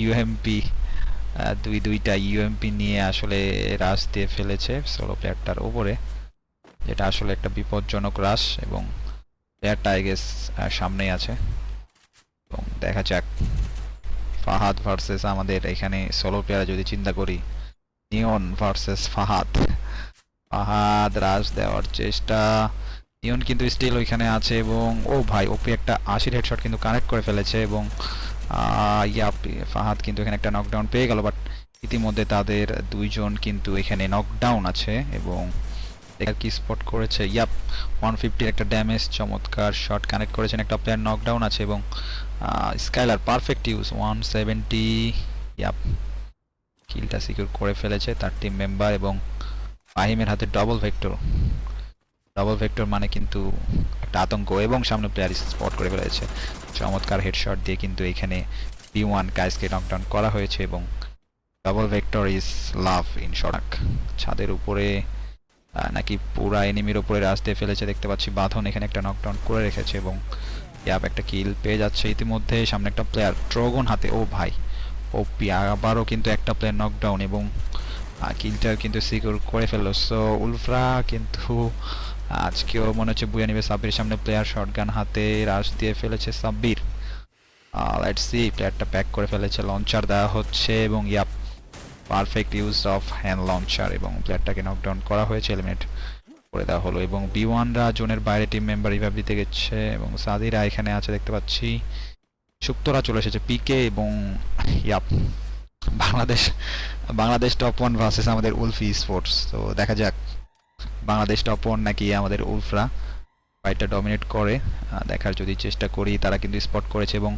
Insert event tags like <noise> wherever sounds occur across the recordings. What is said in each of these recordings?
UMP দুই দুইটা UMP নিয়ে আসলে রাশ দিয়ে ফেলেছে সোলো প্লেয়ারটার ওপরে, যেটা আসলে একটা বিপজ্জনক রাশ এবং প্লেয়ারটা আই গেস সামনেই আছে। এবং দেখা যাক, ফাহাদ ভার্সেস আমাদের এখানে সোলো প্লেয়ার যদি চিন্তা করি নিয়ন ভার্সেস ফাহাদ। ফাহাদ রাশ দেওয়ার চেষ্টা নিয়ন কিন্তু স্টিল ওইখানে আছে এবং, ও ভাই ওপি একটা আশির হেডশট কিন্তু কানেক্ট করে ফেলেছে এবং ফাহাদ কিন্তু এখানে একটা নকডাউন পেয়ে গেল বাট ইতিমধ্যে তাদের দুইজন কিন্তু এখানে নকডাউন আছে এবং কি স্পট করেছে। ইয়াপ ওয়ান ফিফটির একটা ড্যামেজ চমৎকার শট কানেক্ট করেছেন একটা প্লেয়ার নকডাউন আছে এবং Skylar perfect use one seventy yup কিলটা secure করে ফেলেছে তার টিম মেম্বার এবং ফাহিমের হাতে ডবল ভেক্টর ডবল ভেক্টর মানে কিন্তু একটা আতঙ্ক এবং সামনে প্লেয়ার স্পট করে ফেলেছে। চমৎকার হেডশট দিয়ে কিন্তু এখানে বি ওয়ান কাইসকে নকডাউন করা হয়েছে এবং double Vector is love in short ছাদের উপরে নাকি পুরা এনিমির উপরে রাশ দিয়ে ফেলেছে দেখতে পাচ্ছি। বাঁধন এখানে একটা নকডাউন করে রেখেছে এবং ইয়াপ একটা কিল পেয়ে যাচ্ছে। ইতিমধ্যে সামনে একটা প্লেয়ার ট্রগন হাতে। ও ভাই ও পি আবারও কিন্তু একটা প্লেয়ার নকডাউন এবং কিলটা কিন্তু সিকিউর করে ফেলল। সো উলফরা কিন্তু আজকেও মনে হচ্ছে বুয়া নিবে সাব্বির সামনে প্লেয়ার শটগান হাতে রাশ দিয়ে ফেলেছে সাব্বির। লেটস সি প্লেয়ারটা প্যাক করে ফেলেছে লঞ্চার দেওয়া হচ্ছে এবং yup perfect use of hand launcher এবং প্লেয়ারটাকে নকডাউন করা হয়েছে এলিমিনেট করে দেওয়া হলো এবং বি ওয়ানরা জোনের বাইরে টিম মেম্বার রিভাইভ দিতে গেছে এবং সাদিরা এখানে আছে, দেখতে পাচ্ছি। সুক্তরা চলে এসেছে পিকে এবং yup Bangladesh Bangladesh top one versus আমাদের উলফি স্পোর্টস তো দেখা যাক বাংলাদেশ টপ ওয়ান নাকি আমাদের উলফরা ফাইটটা ডমিনেট করে। দেখার যদি চেষ্টা করি, তারা কিন্তু স্পট করেছে এবং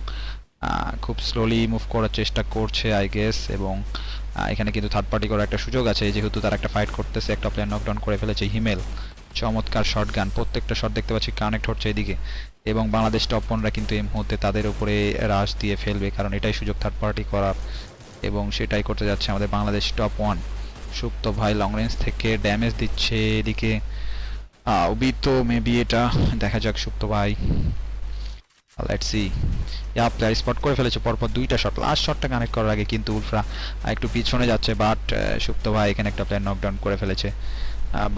খুব স্লোলি মুভ করার চেষ্টা করছে আই গেস এবং এখানে কিন্তু থার্ড পার্টি করার একটা সুযোগ আছে। যেহেতু তারা একটা ফাইট করতেছে, একটা প্লেয়ার নকডাউন করে ফেলেছে হিমেল। চমৎকার শর্ট গান প্রত্যেকটা শট দেখতে পাচ্ছি কানেক্ট হচ্ছে এদিকে। এবং বাংলাদেশ টপ ওয়ানরা কিন্তু এই মুহূর্তে তাদের উপরে রাশ দিয়ে ফেলবে, কারণ এটাই সুযোগ থার্ড পার্টি করার এবং সেটাই করতে যাচ্ছে আমাদের বাংলাদেশ টপ ওয়ান সুপ্ত ভাই লং রেঞ্জ থেকে ড্যামেজ দিচ্ছে এদিকে। ওবি তো মেবি এটা, দেখা যাক সুপ্ত ভাই। Let's see yeah player spot করে ফেলেছে, পরপর দুইটা শট লাস্ট শটটা কানেক্ট করার আগে কিন্তু উলফরা একটু পিছনে যাচ্ছে বাট সুপ্ত ভাই এখানে একটা প্লেয়ার নকডাউন করে ফেলেছে।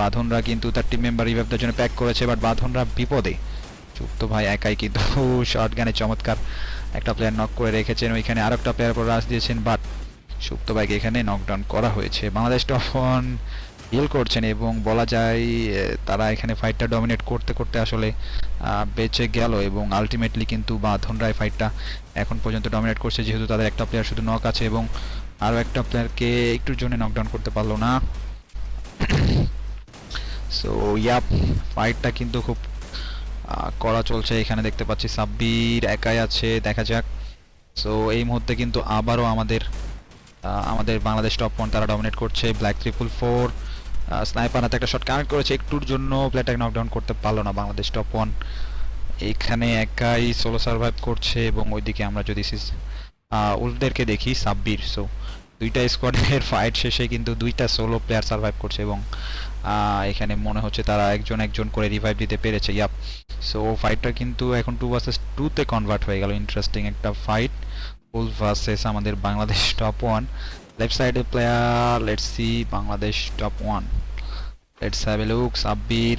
বাঁধনরা কিন্তু তার টিম মেম্বার রিভাইভদের জন্য প্যাক করেছে বাট বাঁধনরা বিপদে। সুপ্ত ভাই একাই কিন্তু <laughs> শর্ট গানে চমৎকার একটা প্লেয়ার নক করে রেখেছেন। ওইখানে আরও একটা প্লেয়ার পর রাশ দিয়েছেন বাট সুপ্ত ভাইকে এখানে নকডাউন করা হয়েছে। বাংলাদেশ তখন হিল করছেন এবং বলা যায় তারা এখানে ফাইটটা ডমিনেট করতে করতে আসলে বেঁচে গেল এবং আলটিমেটলি কিন্তু বাঁধনরাই ফাইটটা এখন পর্যন্ত ডমিনেট করছে। যেহেতু তাদের একটা প্লেয়ার শুধু নক আছে এবং আরও একটা প্লেয়ারকে একটুর জন্য নকডাউন করতে পারল না। সো ইয়াপ ফাইটটা কিন্তু খুব করা চলছে। এখানে দেখতে পাচ্ছি সাব্বির একাই আছে, দেখা যাক। সো এই মুহূর্তে কিন্তু আবারও আমাদের আমাদের বাংলাদেশ টপ ওয়ান তারা ডমিনেট করছে ব্ল্যাক ট্রিপল ফোর স্নাইপার হাতে একটা শট কানেক্ট করেছে, একটুর জন্য প্লেটাকে নকডাউন করতে পারল না বাংলাদেশ টপ ওয়ান এখানে একাই সোলো সার্ভাইভ করছে এবং ওইদিকে আমরা যদি উলফদেরকে দেখি, সাব্বির। সো দুইটা স্কোয়াডের ফাইট শেষে কিন্তু দুইটা সোলো প্লেয়ার সার্ভাইভ করছে এবং এখানে মনে হচ্ছে তারা একজন একজন করে রিভাইভ দিতে পেরেছে। ইয়াপ সো ফাইটটা কিন্তু এখন টু ভার্সেস টুতে কনভার্ট হয়ে গেল। ইন্টারেস্টিং একটা ফাইট উল ভার্সেস আমাদের বাংলাদেশ টপ ওয়ান লেফট সাইডে player let's see Bangladesh top one let's have a look Sabbir.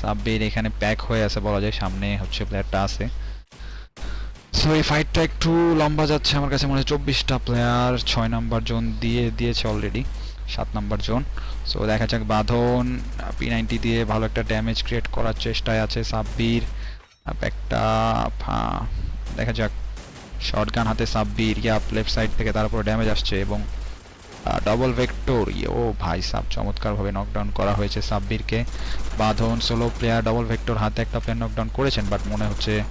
Sabbir এখানে প্যাক হয়ে আছে, বলা যায় সামনে হচ্ছে প্লেয়ারটা আছে। সো এই ফাইটটা একটু লম্বা যাচ্ছে, আমার কাছে মনে হয় চব্বিশটা প্লেয়ার ছয় নাম্বার জোন দিয়ে দিয়েছে অলরেডি সাত নাম্বার জোন সো দেখা যাক বাঁধন পি নাইনটি দিয়ে ভালো একটা ড্যামেজ ক্রিয়েট করার চেষ্টায় আছে সাব্বির। একটা দেখা যাক। শর্ট গান হাতে সাব্বির ইয়াপ লেফট সাইড থেকে তার উপর ড্যামেজ আসছে এবং ডবল ভেক্টর ও ভাই সাব চমৎকারভাবে নকডাউন করা হয়েছে সাব্বিরকে বাঁধন সোলো প্লেয়ার ডবল ভেক্টর হাতে একটা প্লেয়ার নকডাউন করেছেন বাট মনে হচ্ছে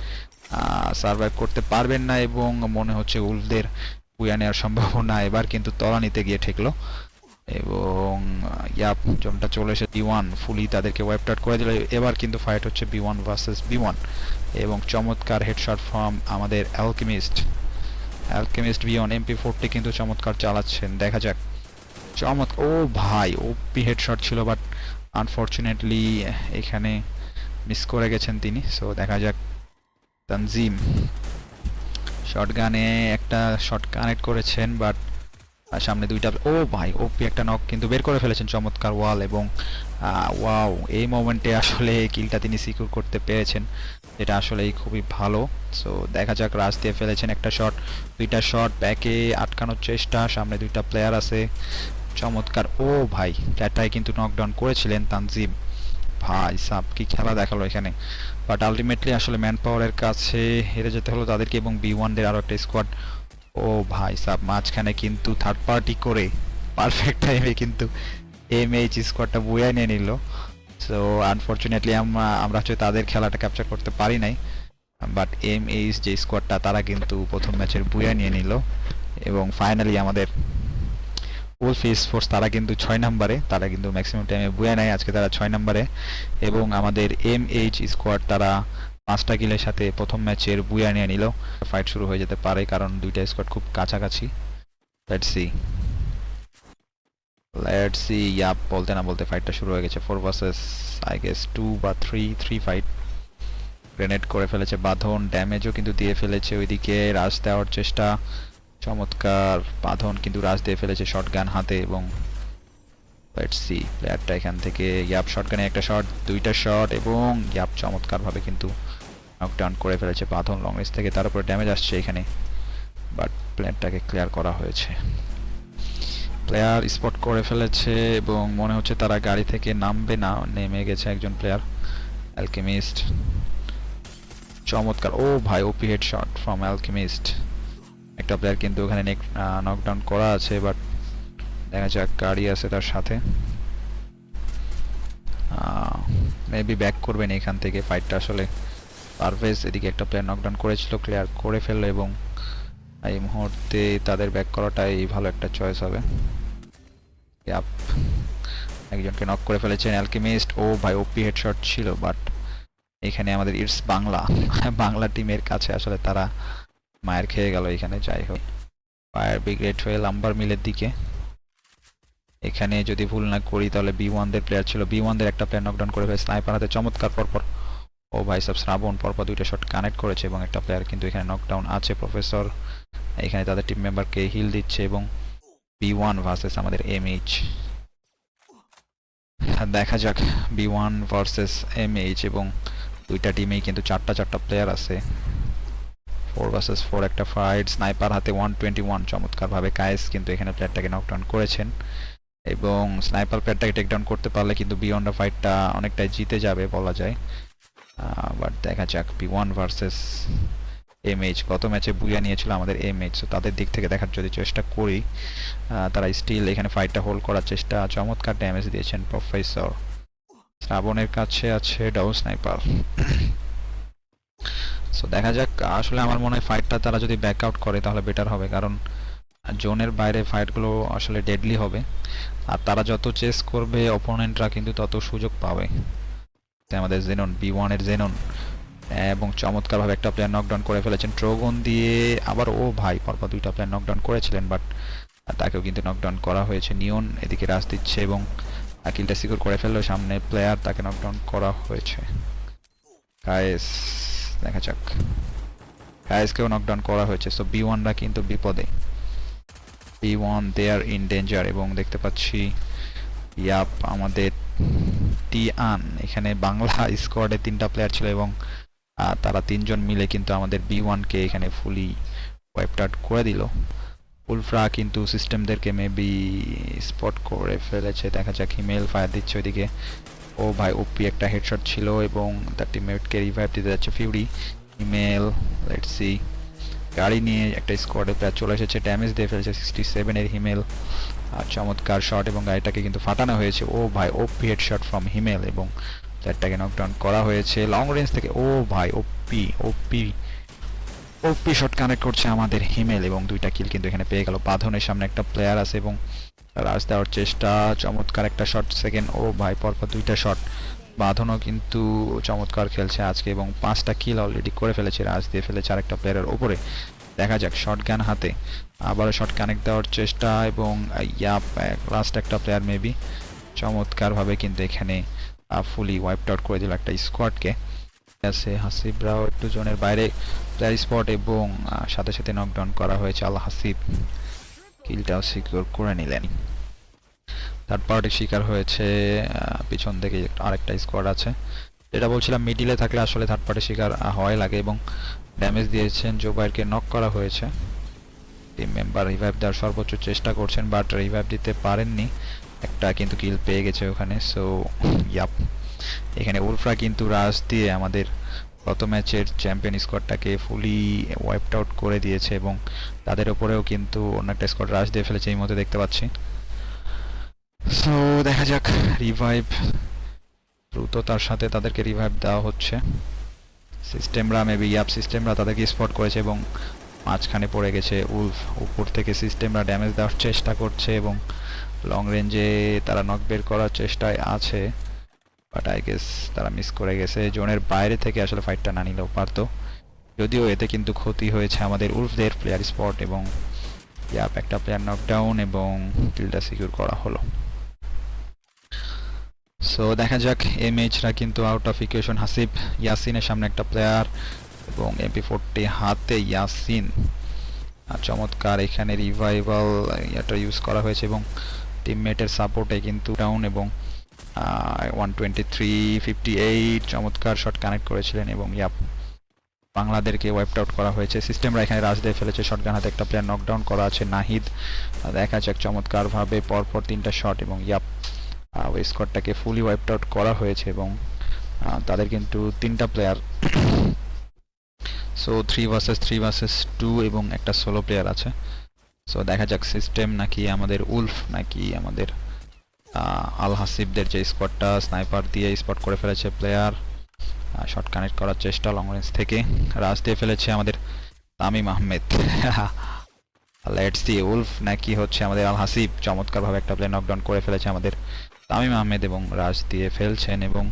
সার্ভাইভ করতে পারবেন না এবং মনে হচ্ছে উলফদের পুয়া নেওয়ার সম্ভাবনা এবার কিন্তু তলানিতে গিয়ে ঠেকলো। এবং ইয়াপ জমটা চলে এসে বি ওয়ান ফুলি তাদেরকে আউট করে দিল। এবার কিন্তু ফাইট হচ্ছে B one versus B one এবং চমৎকার হেডশট ফর্ম আমাদের Alchemist Alchemist B one MP forty কিন্তু চমৎকার চালাচ্ছেন। দেখা যাক। চমৎ ও ভাই ওপি হেডশট ছিল বাট আনফর্চুনেটলি এখানে মিস করে গেছেন তিনি। সো দেখা যাক। তানজিম শর্ট গানে একটা শর্ট কানেক্ট করেছেন বাট সামনে দুইটা, ও ভাই ওপি একটা নক কিন্তু বের করে ফেলেছেন চমৎকার ওয়াল এবং ওয়াও এই মোমেন্টে আসলে কিলটা তিনি সিকিউর করতে পেরেছেন। এটা আসলেই খুবই ভালো। সো দেখা যাক, রাজ দিয়ে ফেলেছেন একটা শট দুইটা শট ব্যাকে আটকানোর চেষ্টা, সামনে দুইটা প্লেয়ার আছে। চমৎকার। ও ভাই প্লেয়ারটাই কিন্তু নকডাউন করেছিলেন তানজিম। ভাই, সাব, কি খেলা দেখাল এখানে। বাট আলটিমেটলি আসলে ম্যান পাওয়ারের কাছে হেরে যেতে হলো তাদেরকে এবং বি ওয়ান ওয়ানদের আরও একটা স্কোয়াড ও ভাই সাব, মাঝখানে কিন্তু থার্ড পার্টি করে পারফেক্ট টাইমে কিন্তু এম এইচ স্কোয়াডটা বইয়া নিয়ে নিল। সো আনফর্চুনেটলি আমরা আমরা হচ্ছে তাদের খেলাটা ক্যাপচার করতে পারি নাই। বাট এম এইচ যে স্কোয়াডটা তারা কিন্তু প্রথম ম্যাচের বুয়া নিয়ে নিল। এবং ফাইনালি আমাদের ফুল ফেস ফোর্স তারা কিন্তু ছয় নম্বরে, তারা কিন্তু ম্যাক্সিমাম টাইমে বুয়া নেয় আজকে তারা ছয় নম্বরে। এবং আমাদের এম এইচ স্কোয়াড তারা পাঁচটা কিলের সাথে প্রথম ম্যাচের বুয়া নিয়ে নিল। ফাইট শুরু হয়ে যেতে পারে, কারণ দুইটা স্কোয়াড খুব কাছাকাছি। Let's see let's see yup, বলতে না বলতে ফাইটটা শুরু হয়ে গেছে। Four versus I guess two বা থ্রি থ্রি ফাইট গ্রেনেড করে ফেলেছে বাঁধন ড্যামেজও কিন্তু দিয়ে ফেলেছে ওইদিকে। রাজ দেওয়ার চেষ্টা। চমৎকার বাঁধন কিন্তু রাজ দিয়ে ফেলেছে শটগান হাতে এবং সি প্লেয়ারটা এখান থেকে। ইয়াপ শটগানে একটা শট দুইটা শট এবং ইয়াপ চমৎকারভাবে কিন্তু নকডাউন করে ফেলেছে বাঁধন লং রেঞ্জ থেকে, তার উপরে ড্যামেজ আসছে এখানে। বাট প্লেয়ারটাকে ক্লিয়ার করা হয়েছে। প্লেয়ার স্পট করে ফেলেছে এবং মনে হচ্ছে তারা গাড়ি থেকে নামবে না, নেমে গেছে একজন প্লেয়ার অ্যালকেমিস্ট চমৎকার। ও ভাই OP head shot from Alchemist একটা প্লেয়ার কিন্তু ওখানে নকডাউন করা আছে বাট দেখা যাক গাড়ি আছে তার সাথে। মেবি ব্যাক করবেন এখান থেকে ফাইটটা আসলে। পারভেজ এদিকে একটা প্লেয়ার নকডাউন করেছিল ক্লিয়ার করে ফেলল এবং এই মুহূর্তে তাদের ব্যাক করাটাই ভালো একটা চয়েস হবে। ইয়াপ একজনকে নক করে ফেলেছেন অ্যালকেমিস্ট ও ভাই ওপি হেডশট ছিল বাট এখানে আমাদের ইটস বাংলা। বাংলা টিমের কাছে আসলে তারা মায়ের খেয়ে গেল এখানে, যাই হোক। ফায়ার ব্রিগেড হয়ে লাম্বার মিলের দিকে। এখানে যদি ভুল না করি, তাহলে বি ওয়ানদের প্লেয়ার ছিল। বি ওয়ানদের একটা প্লেয়ার নকডাউন করে ফেলে। স্নাইপার হাতে চমৎকার পরপর ও ভাই, সব শ্রাবণ পরপর দুইটা শট কানেক্ট করেছে এবং একটা প্লেয়ার কিন্তু এখানে নকডাউন আছে প্রফেসর এখানে তাদের টিম মেম্বারকে হিল দিচ্ছে এবং বি ওয়ান ভার্সেস আমাদের এম এইচ দেখা যাক B one versus M H এবং দুইটা টিমেই কিন্তু চারটা চারটা প্লেয়ার আছে। ফোর ভার্সেস ফোর একটা ফাইট স্নাইপার হাতে ওয়ান টোয়েন্টি ওয়ান চমৎকারভাবে কায়েস কিন্তু এখানে প্লেয়ারটাকে নকডাউন করেছেন। এবং স্নাইপার প্লেয়ারটাকে টেকডাউন করতে পারলে কিন্তু বিয়ন্ড ফাইটটা অনেকটাই জিতে যাবে বলা যায়। বাট দেখা যাক B one versus M H গত ম্যাচে বুয়া নিয়েছিল আমাদের এম এইচ তাদের দিক থেকে দেখার যদি চেষ্টা করি তারা স্টিল এখানে ফাইটটা হোল্ড করার চেষ্টা, চমৎকার ড্যামেজ দিয়েছেন প্রফেসর শ্রাবণের কাছে আছে ডাউ স্নাইপার সো দেখা যাক, আসলে আমার মনে হয় ফাইটটা তারা যদি ব্যাক আউট করে, তাহলে বেটার হবে, কারণ জোনের বাইরে ফাইটগুলো আসলে ডেডলি হবে। আর তারা যত চেস করবে অপোনেন্টরা কিন্তু তত সুযোগ পাবে। আমাদের জেনন বি ওয়ানের জেনন এবং চমৎকারভাবে একটা প্লেয়ার নকডাউন করে ফেলেছেন। ট্রোগন দিয়ে আবার, ও ভাই, পরপর দুইটা প্লেয়ার নকডাউন করেছিলেন বাট তাকেও কিন্তু নকডাউন করা হয়েছে। নিয়ন এদিকে রাজ দিচ্ছে এবং কিলটা সিকিউর করে ফেলল। সামনে প্লেয়ার তাকে নকডাউন করা হয়েছে। গায়েস দেখা যাক। গায়েসকেও নকডাউন করা হয়েছে। সো বি ওয়ানরা কিন্তু বিপদে। B one they are in danger এবং দেখতে পাচ্ছি, ইয়াপ, আমাদের টি আন। এখানে বাংলা <laughs> স্কোয়াডে তিনটা প্লেয়ার ছিল এবং তারা তিনজন মিলে কিন্তু আমাদের বি ওয়ানকে এখানে ফুলি আউট করে দিল। উলফ্রা কিন্তু সিস্টেমদেরকে মেবি স্পট করে ফেলেছে। দেখা যাক হিমেল ফায়ার দিচ্ছে ওইদিকে। ও ভাই ওপি একটা হেডশট ছিল এবং তার টিমমেটকে রিভাইভ দিতে যাচ্ছে ফিউরি ইমেল লেটস সি গাড়ি নিয়ে একটা স্কোয়াডে প্লেয়ার চলে এসেছে। ড্যামেজ দিয়ে ফেলেছে সিক্সটি সেভেনের হিমেল চমৎকার শট এবং গাড়িটাকে কিন্তু ফাটানো হয়েছে। ও ভাই ওপি হেডশট ফ্রম হিমেল এবং প্লেয়ারটাকে নকডাউন করা হয়েছে। লং রেঞ্জ থেকে, ও ভাই ওপি ওপি ওপি শট কানেক্ট করছে আমাদের হিমেল এবং দুইটা কিল কিন্তু এখানে পেয়ে গেল। বাঁধনের সামনে একটা প্লেয়ার আছে এবং রাজ দেওয়ার চেষ্টা, চমৎকার একটা শট সেকেন্ড ও ভাই, পরপর দুইটা শট বাঁধনও কিন্তু চমৎকার খেলছে আজকে এবং পাঁচটা কিল অলরেডি করে ফেলেছে রাজ দিয়ে ফেলেছে আরেকটা প্লেয়ারের ওপরে দেখা যাক শর্ট গান হাতে। আবারও শর্ট কানেক্ট দেওয়ার চেষ্টা এবং ইয়াপ লাস্ট একটা প্লেয়ার মেবি চমৎকারভাবে কিন্তু এখানে ফুলি ওয়াইপড আউট করে দিল একটা স্কোয়াডকে আছে হাসিবরাও একটু জোনের বাইরে প্লেয়ার স্পট এবং সাথে সাথে নকডাউন করা হয়েছে আল হাসিব। কিলটাও সিকিউর করে নিলেন। থার্ড পার্টি শিকার হয়েছে পিছন থেকে আরেকটা স্কোয়াড আছে। যেটা বলছিলাম মিডিলে থাকলে আসলে থার্ড পার্টি শিকার হওয়াই লাগে এবং ড্যামেজ দিয়েছেন জোবাইরকে নক করা হয়েছে। টিম মেম্বার রিভাইভ দেওয়ার সর্বোচ্চ চেষ্টা করছেন বাট রিভাইভ দিতে পারেননি। একটা কিন্তু কিল পেয়ে গেছে ওখানে সো ইয়াপ এখানে উলফরা কিন্তু রাশ দিয়ে আমাদের গত ম্যাচের চ্যাম্পিয়ন স্কোয়াডটাকে ফুলি ওয়াইপড আউট করে দিয়েছে এবং তাদের ওপরেও কিন্তু অন্য একটা স্কোয়াড রাশ দিয়ে ফেলেছে এই মতো দেখতে পাচ্ছি। সো দেখা যাক রিভাইভ দ্রুততার সাথে তাদেরকে রিভাইভ দেওয়া হচ্ছে। সিস্টেমরা মেবি ইয়াপ সিস্টেমরা তাদেরকে স্পট করেছে এবং মাঝখানে পড়ে গেছে উলফ উপর থেকে সিস্টেমরা ড্যামেজ দেওয়ার চেষ্টা করছে এবং লং রেঞ্জে তারা নক বের করার চেষ্টায় আছে। বাট আই গেস তারা মিস করে গেছে। জোনের বাইরে থেকে আসলে ফাইটটা না নিলেও পারতো। যদিও এতে কিন্তু ক্ষতি হয়েছে আমাদের উলফদের প্লেয়ার স্পট এবং ইয়াপ একটা প্লেয়ার নকডাউন এবং কিলটা সিকিউর করা হলো। সো দেখা যাক এমএইচরা কিন্তু আউট অফ ইকুয়েশন হাসিব। ইয়াসিনের সামনে একটা প্লেয়ার এবং এমপি ফোরটি হাতে ইয়াসিন। আর চমৎকার এখানে রিভাইভাল এটা ইউজ করা হয়েছে এবং টিমমেটের সাপোর্টে কিন্তু ডাউন এবং one twenty three fifty eight চমৎকার শট কানেক্ট করেছিলেন এবং ইয়াপ বাংলাদেরকে ওয়াইপড আউট করা হয়েছে। সিস্টেমরা এখানে রাজ দিয়ে ফেলেছে শটগান হাতে একটা প্লেয়ার নকডাউন করা আছে, নাহিদ। দেখা যাক, চমৎকারভাবে পরপর তিনটা শট এবং ইয়াপ ওই স্কোয়াডটাকে ফুলি ওয়াইপড আউট করা হয়েছে এবং তাদের কিন্তু তিনটা player so three versus three versus two এবং একটা সোলো প্লেয়ার আছে। সো দেখা যাক সিস্টেম নাকি আমাদের উলফ, নাকি আমাদের আল হাসিবদের যে স্কোয়াডটা স্নাইপার দিয়ে স্পট করে ফেলেছে প্লেয়ার শট কানেক্ট করার চেষ্টা লং রেঞ্জ থেকে। রাজ দিয়ে ফেলেছে আমাদের Tamim Ahmed. <laughs> Let's see Wolf নাকি হচ্ছে আমাদের আল হাসিব চমৎকারভাবে একটা প্লেয়ার নকডাউন করে ফেলেছে আমাদের তামিম আহমেদ এবং রাজ দিয়ে ফেলছেন এবং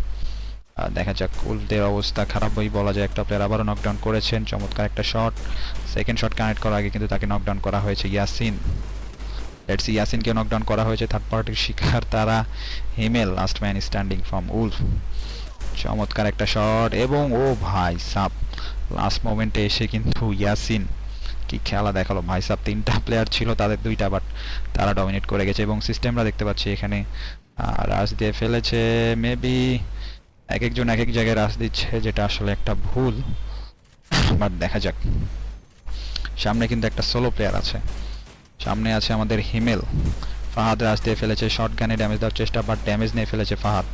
দেখা যাক উলফদের অবস্থা খারাপই বলা যায়। একটা প্লেয়ার আবারও নকডাউন করেছেন। চমৎকার একটা শট সেকেন্ড শট কানেক্ট করার আগে কিন্তু তাকে নকডাউন করা হয়েছে ইয়াসিন। লেটস ইয়াসিনকে নকডাউন করা হয়েছে থার্ড পার্টির শিকার তারা Himel last man standing from Wolf চমৎকার একটা শট এবং, ও ভাই সাপ লাস্ট মোমেন্টে এসে কিন্তু ইয়াসিন কি খেলা দেখাল। ভাই সাপ তিনটা প্লেয়ার ছিল তাদের দুইটা বাট তারা ডমিনেট করে গেছে এবং সিস্টেমরা দেখতে পাচ্ছি এখানে আহ, রাশ দিয়ে ফেলেছে মেবি এক একজন এক এক জায়গায় রাশ দিচ্ছে যেটা আসলে একটা ভুল। বাট দেখা যাক। সামনে কিন্তু একটা সোলো প্লেয়ার আছে। সামনে আছে আমাদের হিমেল। ফাহাদ রাশ দিয়ে ফেলেছে শর্ট গানে ড্যামেজ দেওয়ার চেষ্টা বাট ড্যামেজ নিয়ে ফেলেছে Fahad.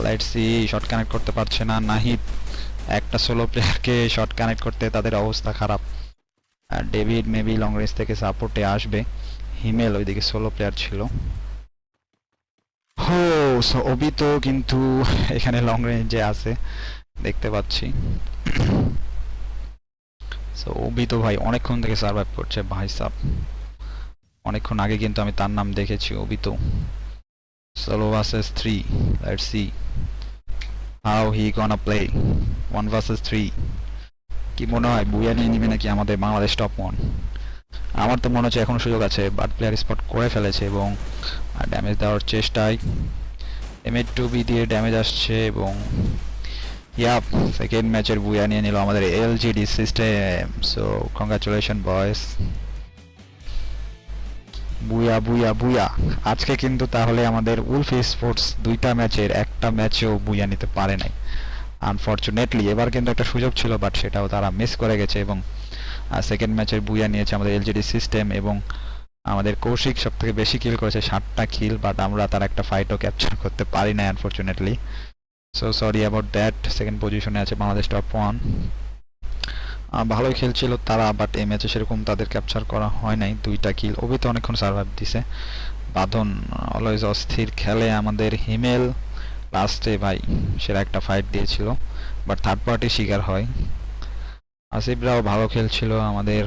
Light see short connect করতে পারছে না নাহিদ। একটা সোলো প্লেয়ারকে শর্ট কানেক্ট করতে তাদের অবস্থা খারাপ। আর ডেভিড মেবি লং রেঞ্জ থেকে সাপোর্টে আসবে। হিমেল ওইদিকে সোলো প্লেয়ার ছিল। হো, সো অবি তো কিন্তু এখানে লং রেঞ্জে আছে, দেখতে পাচ্ছি সো অবি তো ভাই অনেকক্ষণ থেকে সার্ভাইভ করছে, ভাই সাব অনেকক্ষণ আগে কিন্তু আমি তার নাম দেখেছি অবি তো Solo versus 3. Let's see how he gonna play. 1 versus 3. কি মনে হয় বুয়া নিয়ে নিবে নাকি আমাদের বাংলাদেশ টপ ওয়ান আমার তো মনে হচ্ছে এখনও সুযোগ আছে বাট প্লেয়ার স্পট করে ফেলেছে এবং ড্যামেজ দেওয়ার চেষ্টায়। এম এ টু বি দিয়ে ড্যামেজ আসছে এবং ইয়াপ সেকেন্ড ম্যাচের বুয়া নিয়ে নিল আমাদের LGD system so congratulation boys booyah booyah booyah আজকে কিন্তু তাহলে আমাদের উলফ স্পোর্টস দুইটা ম্যাচের একটা ম্যাচেও বুয়া নিতে পারে নাই। আনফর্চুনেটলি এবার কিন্তু একটা সুযোগ ছিল বাট সেটাও তারা মিস করে গেছে এবং সেকেন্ড ম্যাচের বুয়া নিয়েছে আমাদের এলজিডি সিস্টেম এবং আমাদের কৌশিক সব থেকে বেশি কিল করেছে ষাটটা কিল বাট আমরা তার একটা ফাইটও ক্যাপচার করতে পারি না unfortunately so sorry about that second পজিশনে আছে বাংলাদেশ টপ ওয়ান ভালোই খেলছিল তারা বাট এই ম্যাচে সেরকম তাদের ক্যাপচার করা হয় নাই। দুইটা কিল ওবি তো অনেকক্ষণ সার্ভাইভ দিছে। বাঁধন অলওয়েজ অস্থির খেলে আমাদের হিমেল। লাস্টে ভাই, সেরা একটা ফাইট দিয়েছিল বাট থার্ড পার্টি শিকার হয়। আসিফরাও ভালো খেলছিল আমাদের।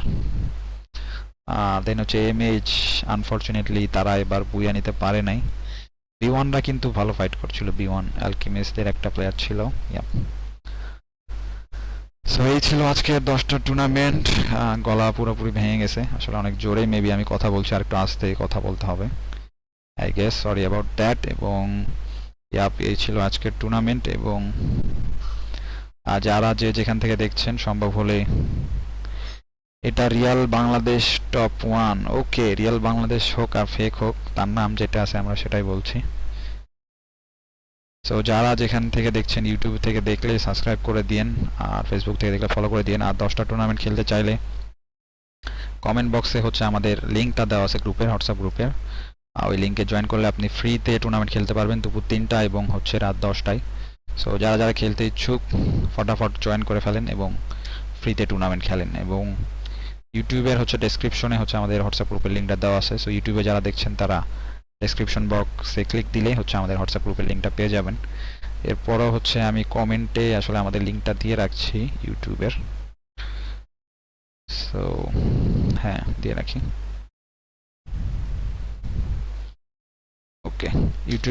দেন হচ্ছে এমএইচ আনফর্চুনেটলি তারা এবার বুয়া নিতে পারে নাই। বি ওয়ানরা কিন্তু ভালো ফাইট করছিল বি ওয়ান অ্যালকিমিসদের একটা প্লেয়ার ছিল সো এই ছিল আজকের দশটা টুর্নামেন্ট গলা পুরোপুরি ভেঙে গেছে। আসলে অনেক জোরে মেবি আমি কথা বলছি, আর একটু আস্তে কথা বলতে হবে। I guess sorry about that এবং ইয়াপ এই ছিল আজকের টুর্নামেন্ট এবং আর যারা যে যেখান থেকে দেখছেন, সম্ভব হলে এটা real Bangladesh top one okay real Bangladesh হোক আর ফেক হোক, তার নাম যেটা আছে আমরা সেটাই বলছি। সো যারা যেখান থেকে দেখছেন ইউটিউব থেকে দেখলে সাবস্ক্রাইব করে দিন আর ফেসবুক থেকে দেখলে ফলো করে দিন আর দশটা টুর্নামেন্ট খেলতে চাইলে কমেন্ট বক্সে হচ্ছে আমাদের লিঙ্কটা দেওয়া আছে গ্রুপের হোয়াটসঅ্যাপ গ্রুপের আর ওই লিঙ্কে জয়েন করলে আপনি ফ্রিতে টুর্নামেন্ট খেলতে পারবেন দুপুর তিনটা এবং হচ্ছে রাত দশটায়। সো যারা যারা খেলতে ইচ্ছুক, ফটাফট জয়েন করে ফেলেন এবং ফ্রিতে টুর্নামেন্ট খেলেন এবং ইউটিউবের হচ্ছে ডেসক্রিপশনে হচ্ছে আমাদের হোয়াটসঅ্যাপ গ্রুপের লিঙ্কটা দেওয়া আছে। সো ইউটিউবে যারা দেখছেন তারা ডেসক্রিপশন বক্সে ক্লিক দিলেই হচ্ছে আমাদের হোয়াটসঅ্যাপ গ্রুপের লিঙ্কটা পেয়ে যাবেন। এরপরও হচ্ছে আমি কমেন্টে আসলে আমাদের লিঙ্কটা দিয়ে রাখছি ইউটিউবের। সো হ্যাঁ দিয়ে রাখি। ওকে ইউটিউব